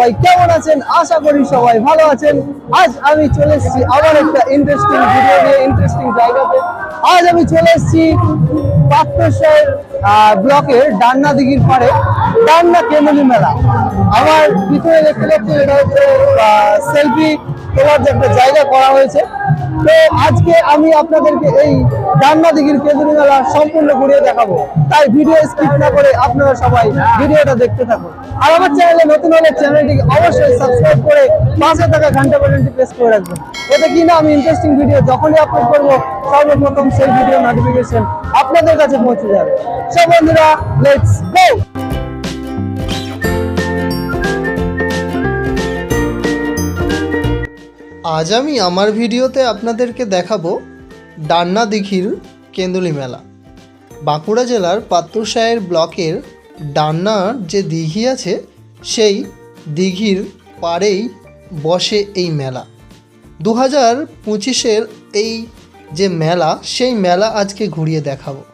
সবাই কেমন আছেন? আশা করি সবাই ভালো আছেন। আজ আমি চলে এসেছি আবার একটা ইন্টারেস্টিং ভিডিও নিয়ে ইন্টারেস্টিং জায়গাতে। আজ আমি চলে এসেছি পাত্রসর ব্লকের ডান্না দিঘির পাড়ে, ডান্না কেমনি মেলা। আমার পিছনে দেখতে পাচ্ছি এটা হচ্ছে সেলফি তোলার যে একটা জায়গা করা হয়েছে। তো আজকে আমি আপনাদেরকে এই ডান্না দিঘির কেন্দ্রীয় মেলা সম্পূর্ণ ঘুরিয়ে দেখাবো। তাই ভিডিও স্কিপ না করে আপনারা সবাই ভিডিওটা দেখতে থাকুন। আর আমার চ্যানেলে নতুন হলে চ্যানেলটিকে অবশ্যই সাবস্ক্রাইব করে পাশে থাকা ঘণ্টা বাটনটি প্রেস করে রাখবেন। এতে কি না আমি ইন্টারেস্টিং ভিডিও যখনই আপলোড করব, সর্বপ্রথম সেই ভিডিও নোটিফিকেশন আপনাদের কাছে পৌঁছে যাবে। সব বন্ধুরা লেটস গো আজ আমি আমার ভিডিওতে আপনাদেরকে দেখাবো ডান্না দিঘির কেন্দুলি মেলা। বাঁকুড়া জেলার পাত্রসায়ের ব্লকের ডান্নার যে দিঘি আছে, সেই দিঘির পাড়েই বসে এই মেলা। দু হাজার পঁচিশের এই যে মেলা, সেই মেলা আজকে ঘুরিয়ে দেখাবো।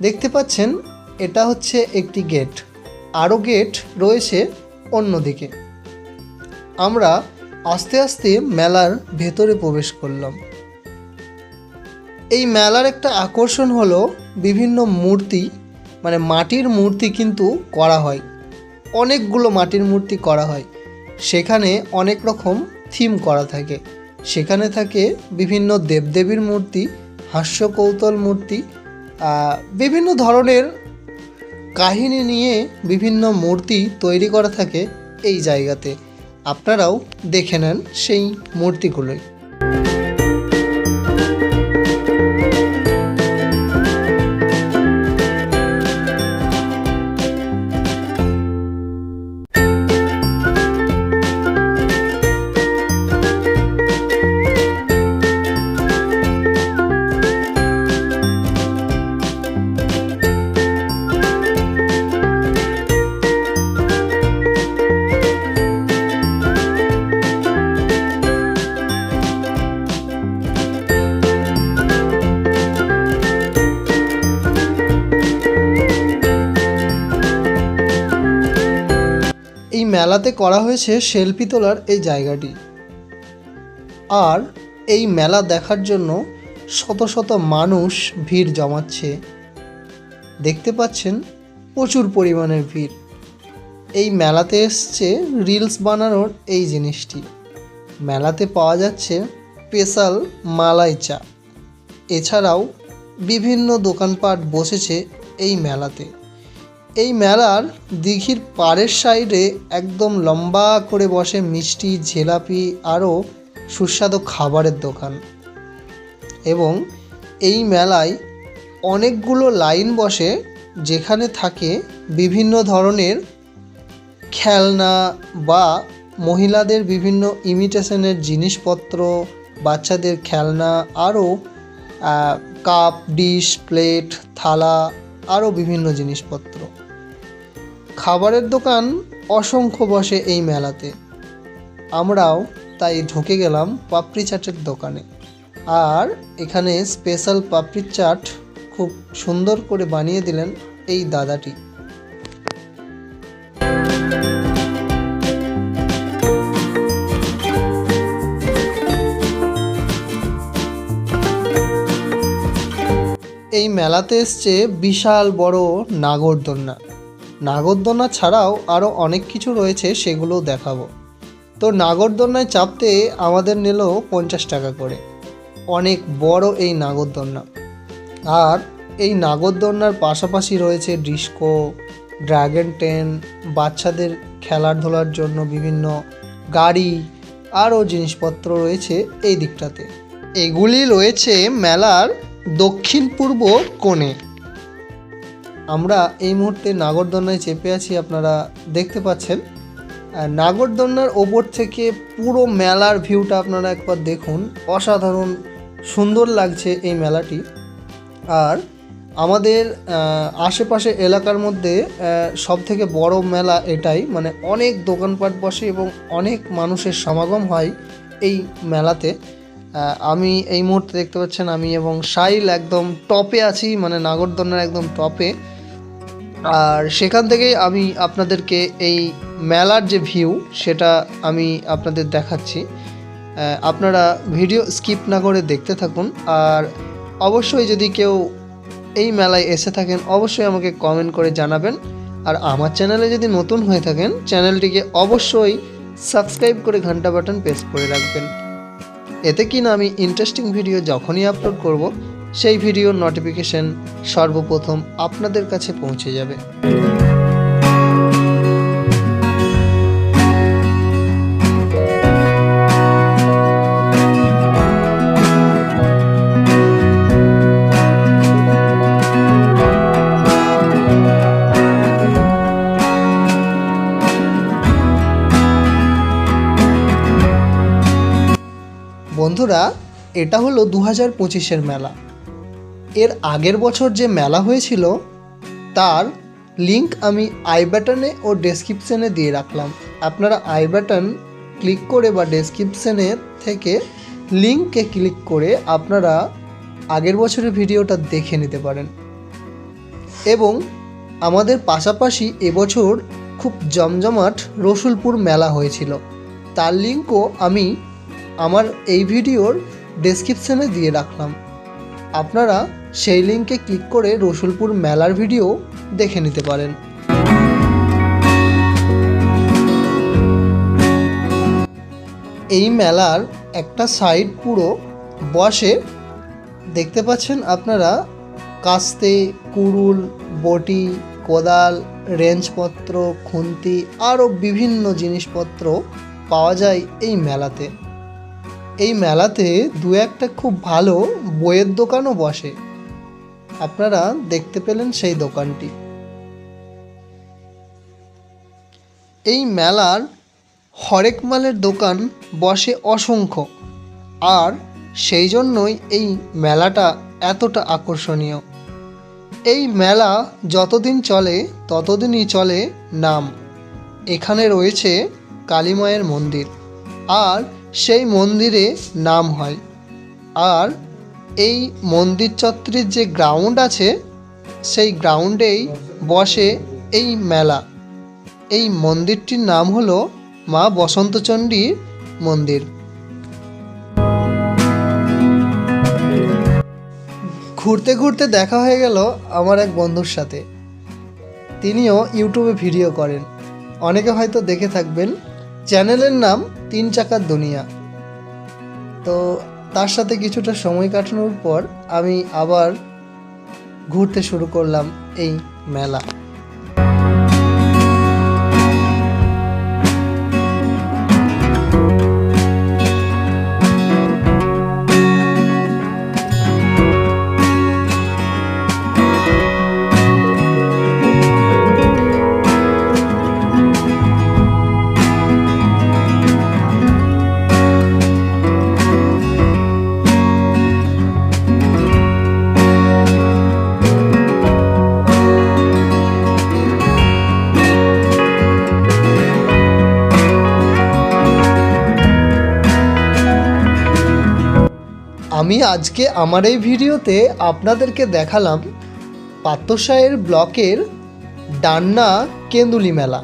দেখতে পাচ্ছেন, এটা হচ্ছে একটি গেট। আরও গেট রয়েছে অন্যদিকে। আমরা আস্তে আস্তে মেলার ভেতরে প্রবেশ করলাম। এই মেলার একটা আকর্ষণ হলো বিভিন্ন মূর্তি মানে মাটির মূর্তি কিন্তু করা হয়। অনেকগুলো মাটির মূর্তি করা হয়। সেখানে অনেক রকম থিম করা থাকে। সেখানে থাকে বিভিন্ন দেবদেবীর মূর্তি, হাস্য কৌতল মূর্তি বিভিন্ন ধরনের কাহিনী নিয়ে বিভিন্ন মূর্তি তৈরি করা থাকে এই জায়গাতে। আপনারাও দেখে নেন সেই মূর্তিগুলোই। মেলাতে করা হয়েছে সেলফি তোলার এই জায়গাটি। আর এই মেলা দেখার জন্য শত শত মানুষ ভিড় জমাচ্ছে। দেখতে পাচ্ছেন প্রচুর পরিমাণের ভিড়। এই মেলাতে এসছে রিলস বানানোর এই জিনিসটি। মেলাতে পাওয়া যাচ্ছে স্পেশাল মালাই চা। এছাড়াও বিভিন্ন দোকানপাট বসেছে এই মেলাতে। এই মেলার দিঘির পাড়ের সাইডে একদম লম্বা করে বসে মিষ্টি, জিলাপি আরও সুস্বাদু খাবারের দোকান। এবং এই মেলায় অনেকগুলো লাইন বসে যেখানে থাকে বিভিন্ন ধরনের খেলনা বা মহিলাদের বিভিন্ন ইমিটেশনের জিনিসপত্র, বাচ্চাদের খেলনা আরও কাপ, ডিশ, প্লেট, থালা আরও বিভিন্ন জিনিসপত্র। খাবারের দোকান অসংখ্য বসে এই মেলাতে। আমরাও তাই ঢুকে গেলাম পাপড়ি চাটের দোকানে। আর এখানে স্পেশাল পাপড়ি চাট খুব সুন্দর করে বানিয়ে দিলেন এই দাদাটি। এই মেলাতে এসছে বিশাল বড় নাগরদোলনা। নাগরদোলনা ছাড়াও আরও অনেক কিছু রয়েছে সেগুলোও দেখাবো। তো নাগরদোলনায় চাপতে আমাদের নিল পঞ্চাশ টাকা করে। অনেক বড় এই নাগরদোলনা। আর এই নাগরদোলনার পাশাপাশি রয়েছে ডিস্কো, ড্রাগন টেন, বাচ্চাদের খেলাধুলার জন্য বিভিন্ন গাড়ি আরও জিনিসপত্র রয়েছে এই দিকটাতে। এগুলি রয়েছে মেলার দক্ষিণ পূর্ব কোণে। আমরা এই মুহূর্তে নাগরদোলনায় চেপে আছি, আপনারা দেখতে পাচ্ছেন। আর নাগরদোলনার ওপর থেকে পুরো মেলার ভিউটা আপনারা একবার দেখুন। অসাধারণ সুন্দর লাগছে এই মেলাটি। আর আমাদের আশেপাশে এলাকার মধ্যে সব থেকে বড় মেলা এটাই। মানে অনেক দোকানপাট বসে এবং অনেক মানুষের সমাগম হয় এই মেলাতে। আমি এই মুহূর্তে দেখতে পাচ্ছেন আমি এবং সাইল একদম টপে আছি মানে নাগরদোলনার একদম টপে আর সেখান থেকেই আমি আপনাদেরকে এই মেলার যে ভিউ সেটা আমি আপনাদের দেখাচ্ছি। আপনারা ভিডিও স্কিপ না করে দেখতে থাকুন। আর অবশ্যই যদি কেউ এই মেলায় এসে থাকেন, অবশ্যই আমাকে কমেন্ট করে জানাবেন। আর আমার চ্যানেলে যদি নতুন হয়ে থাকেন চ্যানেলটিকে অবশ্যই সাবস্ক্রাইব করে ঘণ্টা বাটন প্রেস করে রাখবেন। এতে কিনা আমি ইন্টারেস্টিং ভিডিও যখনই আপলোড করব, সেই ভিডিওর নোটিফিকেশন সর্বপ্রথম আপনাদের কাছে পৌঁছে যাবে। বন্ধুরা, এটা হলো দু হাজার পঁচিশের মেলা। এর আগের বছর যে মেলা হয়েছিল, তার লিংক আমি আই বাটনে ও ডেসক্রিপশানে দিয়ে রাখলাম। আপনারা আই বাটন ক্লিক করে বা ডেসক্রিপশনে থেকে লিঙ্কে ক্লিক করে আপনারা আগের বছরের ভিডিওটা দেখে নিতে পারেন। এবং আমাদের পাশাপাশি এবছর খুব জমজমাট রসুলপুর মেলা হয়েছিল। তার লিঙ্কও আমি আমার এই ভিডিওর ডেসক্রিপশানে দিয়ে রাখলাম। আপনারা সেই লিঙ্কে ক্লিক করে রসুলপুর মেলার ভিডিও দেখে নিতে পারেন। এই মেলার একটা সাইড পুরো বসে। দেখতে পাচ্ছেন আপনারা কাস্তে কুড়ুল বটি, কোদাল, রেঞ্জপত্র, খুন্তি আরও বিভিন্ন জিনিসপত্র পাওয়া যায় এই মেলাতে। এই মেলাতে দু একটা খুব ভালো বইয়ের দোকানও বসে। আপনারা দেখতে পেলেন সেই দোকানটি। এই মেলার হরেক মালের দোকান বসে অসংখ্য। আর সেই জন্যই এই মেলাটা এতটা আকর্ষণীয়। এই মেলা যতদিন চলে, ততদিনই চলে নাম। এখানে রয়েছে কালীমায়ের মন্দির। আর সেই মন্দিরে নাম হয়। আর এই মন্দির চত্বরের যে গ্রাউন্ড আছে, সেই গ্রাউন্ডেই বসে এই মেলা। এই মন্দিরটির নাম হলো মা বসন্তচণ্ডীর মন্দির। ঘুরতে ঘুরতে দেখা হয়ে গেল আমার এক বন্ধুর সাথে। তিনিও ইউটিউবে ভিডিও করেন। অনেকে হয়তো দেখে থাকবেন। চ্যানেলের নাম তিন চাকার দুনিয়া। তো তার সাথে কিছুটা সময় কাটানোর পর আমি আবার ঘুরতে শুরু করলাম এই মেলা। আমি আজকে আমার এই ভিডিওতে আপনাদেরকে দেখালাম পাত্রসায়ের ব্লকের ডান্না কেন্দুলি মেলা।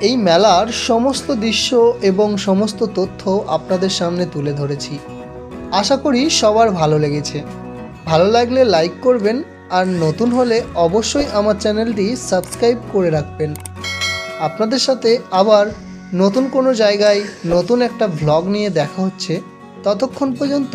এই মেলার সমস্ত দৃশ্য এবং সমস্ত তথ্য আপনাদের সামনে তুলে ধরেছি। আশা করি সবার ভালো লেগেছে। ভালো লাগলে লাইক করবেন আর নতুন হলে অবশ্যই আমার চ্যানেলটি সাবস্ক্রাইব করে রাখবেন। আপনাদের সাথে আবার নতুন কোনো জায়গায় নতুন একটা ভ্লগ নিয়ে দেখা হচ্ছে। ততক্ষণ পর্যন্ত